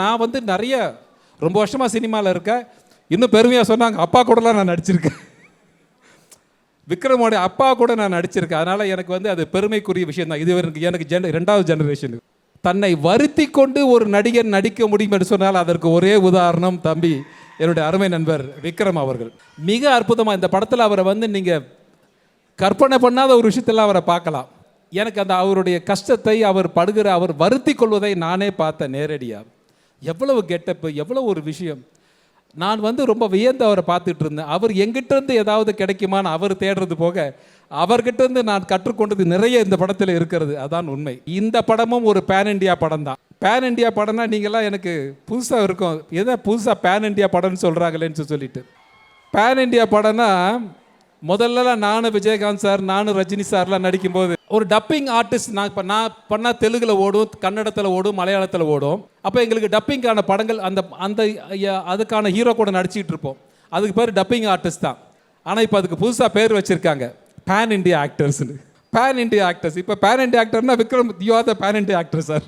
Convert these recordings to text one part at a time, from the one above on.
நான் வந்து நிறைய ரொம்ப வருஷமாக சினிமாவில் இருக்கேன். இன்னும் பெருமையாக சொன்னாங்க அப்பா கூடலாம் நான் நடிச்சிருக்கேன். விக்ரமோடைய அப்பா கூட நான் நடிச்சிருக்கேன். அதனால் எனக்கு வந்து அது பெருமைக்குரிய விஷயம் தான். இது எனக்கு எனக்கு ஜென ரெண்டாவது ஜெனரேஷன் தன்னை வருத்தி கொண்டு ஒரு நடிகர் நடிக்க முடியும் என்று சொன்னால் அதற்கு ஒரே உதாரணம் தம்பி என்னுடைய அருமை நண்பர் விக்ரம் அவர்கள். மிக அற்புதமாக இந்த படத்தில் அவரை வந்து நீங்கள் கற்பனை பண்ணாத ஒரு விஷயத்தில் அவரை பார்க்கலாம். எனக்கு அந்த அவருடைய கஷ்டத்தை அவர் படுகிற அவர் வருத்தி கொள்வதை நானே பார்த்தேன் நேரடியாக எவ்வளவு கெட்டப்பு எவ்வளவு ஒரு விஷயம். நான் வந்து ரொம்ப வியந்து அவரை பார்த்துட்டு இருந்தேன். அவர் எங்கிட்டேருந்து ஏதாவது கிடைக்குமான்னு அவர் தேடுறது போக அவர்கிட்டருந்து நான் கற்றுக்கொண்டது நிறைய இந்த படத்தில் இருக்கிறது. அதான் உண்மை. இந்த படமும் ஒரு பேன் இண்டியா படம் தான். பேன் இண்டியா படம்னா நீங்களாம் எனக்கு புதுசாக இருக்கும். எதை புதுசாக பேன் இண்டியா படம்னு சொல்கிறாங்களேன்னு சொல்லிட்டு. பேன் இண்டியா படம்னா முதல்லலாம் நானும் விஜயகாந்த் சார் நானும் ரஜினி சார்லாம் நடிக்கும்போது ஒரு டப்பிங் ஆர்டிஸ்ட் நான் இப்போ நான் பண்ணால் தெலுங்கில் ஓடும் கன்னடத்தில் ஓடும் மலையாளத்தில் ஓடும். அப்போ எங்களுக்கு டப்பிங்கான படங்கள் அந்த அந்த அதுக்கான ஹீரோ கூட நடிச்சிட்டு இருப்போம். அதுக்கு பேர் டப்பிங் ஆர்டிஸ்ட் தான். ஆனால் இப்போ அதுக்கு புதுசாக பேர் வச்சுருக்காங்க. பேன் இண்டியா ஆக்டர்ஸ்னு பேன் இண்டியா ஆக்டர்ஸ் இப்போ pan India ஆக்டர்னா Vikram you are the pan India actor sir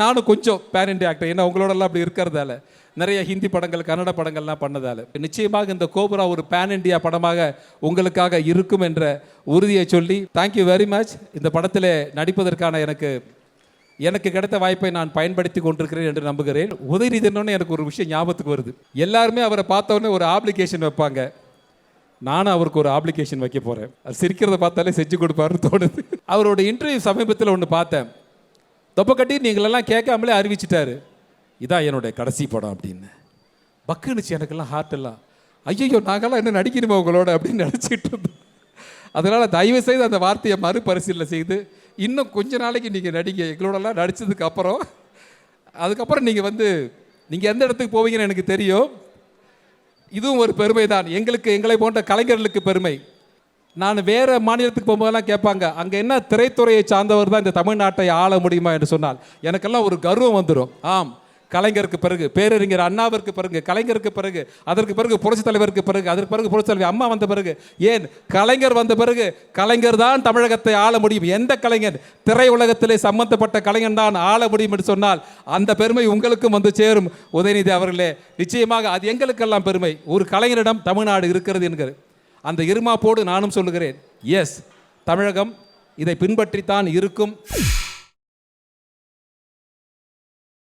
நானும் கொஞ்சம் பேன் ஆக்டர் ஏன்னா உங்களோடலாம் அப்படி இருக்கிறதால. நிறைய ஹிந்தி படங்கள் கன்னட படங்கள்லாம் பண்ணதால். நிச்சயமாக இந்த கோபுரா ஒரு பேன் இண்டியா படமாக உங்களுக்காக இருக்கும் என்ற உறுதியை சொல்லி தேங்க்யூ வெரி மச் இந்த படத்தில் நடிப்பதற்கான எனக்கு எனக்கு கிடைத்த வாய்ப்பை நான் பயன்படுத்தி கொண்டிருக்கிறேன் என்று நம்புகிறேன். உதயநிதினோன்னு எனக்கு ஒரு விஷயம் ஞாபகத்துக்கு வருது. எல்லாருமே அவரை பார்த்தோன்னே ஒரு ஆப்ளிகேஷன் வைப்பாங்க. நானும் அவருக்கு ஒரு ஆப்ளிகேஷன் வைக்க போகிறேன் அது சிரிக்கிறத பார்த்தாலே செஞ்சு கொடுப்பாருன்னு தோணுது. அவரோட இன்டர்வியூ சமீபத்தில் ஒன்று பார்த்தேன். தொப்பக்கட்டி நீங்களெல்லாம் கேட்காமலே அறிவிச்சிட்டாரு. இதான் என்னுடைய கடைசி படம் அப்படின்னு. பக்குனுச்சு எனக்கெல்லாம் ஹார்ட் எல்லாம். ஐயோ நாங்கள்லாம் என்ன நடிக்கணுமா உங்களோட? அப்படின்னு நினச்சிட்டு இருந்தோம் அதனால் தயவு செய்து அந்த வார்த்தையை மறுபரிசீலனை செய்து இன்னும் கொஞ்ச நாளைக்கு நீங்கள் நடிங்க. எங்களோடலாம் நடித்ததுக்கு அப்புறம் அதுக்கப்புறம் நீங்கள் வந்து நீங்கள் எந்த இடத்துக்கு போவீங்கன்னு எனக்கு தெரியும். இதுவும் ஒரு பெருமை தான் எங்களுக்கு எங்களை போன்ற கலைஞர்களுக்கு பெருமை. நான் வேறு மாநிலத்துக்கு போகும்போதெல்லாம் கேட்பாங்க அங்கே என்ன திரைத்துறையை சார்ந்தவர் தான் இந்த தமிழ்நாட்டை ஆள முடியுமா? என்று சொன்னால் எனக்கெல்லாம் ஒரு கர்வம் வந்துடும் ஆம். கலைஞருக்கு பிறகு பேரறிஞர் அண்ணாவிற்கு பிறகு கலைஞருக்கு பிறகு அதற்கு பிறகு புரட்சி தலைவருக்கு பிறகு அதற்கு பிறகு புரட்சி தலைவர் அம்மா வந்த பிறகு ஏன் கலைஞர் வந்த பிறகு கலைஞர் தான் தமிழகத்தை ஆள முடியும்? எந்த கலைஞர்? திரையுலகத்திலே சம்பந்தப்பட்ட கலைஞர் தான் ஆள முடியும் என்று சொன்னால் அந்த பெருமை உங்களுக்கும் வந்து சேரும். உதயநிதி அவர்களே நிச்சயமாக அது எங்களுக்கெல்லாம் பெருமை. ஒரு கலைஞரிடம் தமிழ்நாடு இருக்கிறது என்கிறது அந்த இருமாப்போடு நானும் சொல்லுகிறேன். எஸ் தமிழகம் இதை பின்பற்றித்தான் இருக்கும்.